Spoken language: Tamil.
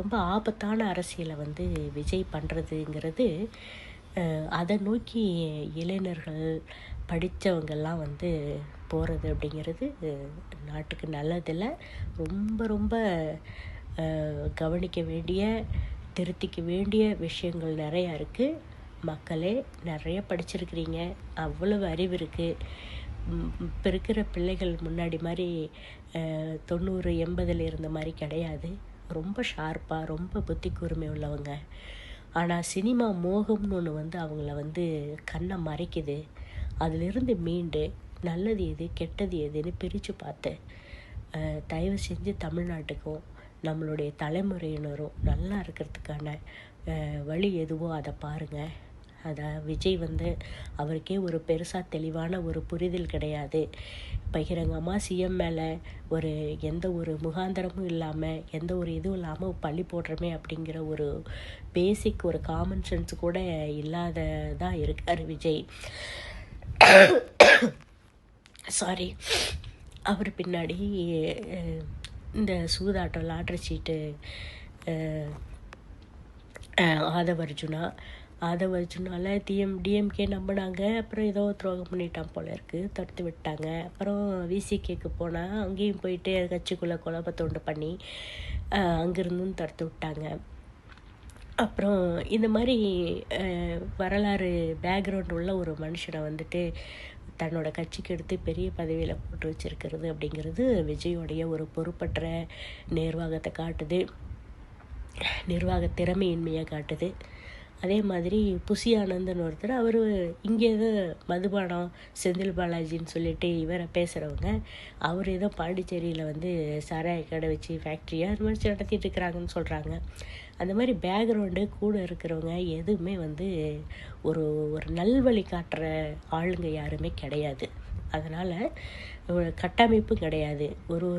ரொம்ப ஆபத்தான அரசியலை வந்து விஜய் பண்ணுறதுங்கிறது அதை நோக்கி இளைஞர்கள் படித்தவங்கெல்லாம் வந்து போகிறது அப்படிங்கிறது நாட்டுக்கு நல்லதில்லை. ரொம்ப ரொம்ப கவனிக்க வேண்டிய திருத்திக்க வேண்டிய விஷயங்கள் நிறையா இருக்குது மக்களே நிறைய படிச்சிருக்கிறீங்க. அவ்வளவு அறிவு இருக்குது இப்போ இருக்கிற பிள்ளைகள் முன்னாடி மாதிரி தொண்ணூறு எண்பதில் இருந்த மாதிரி கிடையாது. ரொம்ப ஷார்ப்பாக ரொம்ப புத்தி கூர்மை உள்ளவங்க ஆனால் சினிமா மோகம்னு ஒன்று வந்து அவங்கள வந்து கண்ணை மறைக்குது. அதிலிருந்து மீண்டு நல்லது எது கெட்டது எதுன்னு பிரித்து பார்த்து தயவு செஞ்சு தமிழ்நாட்டுக்கும் நம்மளுடைய தலைமுறையினரும் நல்லா இருக்கிறதுக்கான வழி எதுவோ அதை பாருங்கள் அதை விஜய் வந்து அவருக்கே ஒரு பெருசாக தெளிவான ஒரு புரிதல் கிடையாது. பகிரங்கமாக சிஎம் மேலே ஒரு எந்த ஒரு முகாந்தரமும் இல்லாமல் எந்த ஒரு இதுவும் இல்லாமல் பள்ளி போடுறமே அப்படிங்கிற ஒரு பேசிக் ஒரு காமன் சென்ஸ் கூட இல்லாததாக இருக்கார் விஜய். சாரி அவர் பின்னாடி இந்த சூதாட்டம் லாட்ரி சீட்டு ஆதவர்ஜுனா அதை வச்சுனால டிஎம் டிஎம்கே நம்பினாங்க. அப்புறம் ஏதோ துரோகம் பண்ணிட்டான் போல இருக்குது தடுத்து விட்டாங்க. அப்புறம் விசிகேக்கு போனால் அங்கேயும் போயிட்டு கட்சிக்குள்ளே குழப்பத்தொண்டு பண்ணி அங்கேருந்தும் அங்கிருந்தும் தடுத்து விட்டாங்க. அப்புறம் இந்த மாதிரி வரலாறு பேக்ரவுண்ட் உள்ள ஒரு மனுஷனை வந்துட்டு தன்னோட கட்சிக்கு எடுத்து பெரிய பதவியில் போட்டு வச்சிருக்கிறது அப்படிங்கிறது விஜயோடைய ஒரு பொறுப்பற்ற நிர்வாகத்தை காட்டுது. நிர்வாக திறமையின்மையை காட்டுது. அதே மாதிரி புசி ஆனந்தன் ஒருத்தர் அவர் இங்கே ஏதோ மதுபானம் செந்தில் பாலாஜின்னு சொல்லிட்டு இவரை பேசுகிறவங்க அவர் ஏதோ பாண்டிச்சேரியில் வந்து சாராய கடை வச்சு ஃபேக்ட்ரியாக அது மாதிரி நடத்திட்டு இருக்கிறாங்கன்னு சொல்கிறாங்க அந்த மாதிரி பேக்ரவுண்டு கூட இருக்கிறவங்க எதுவுமே வந்து ஒரு ஒரு நல்வழி காட்டுற ஆளுங்க யாருமே கிடையாது. அதனால் கட்டமைப்பும் கிடையாது. ஒரு ஒரு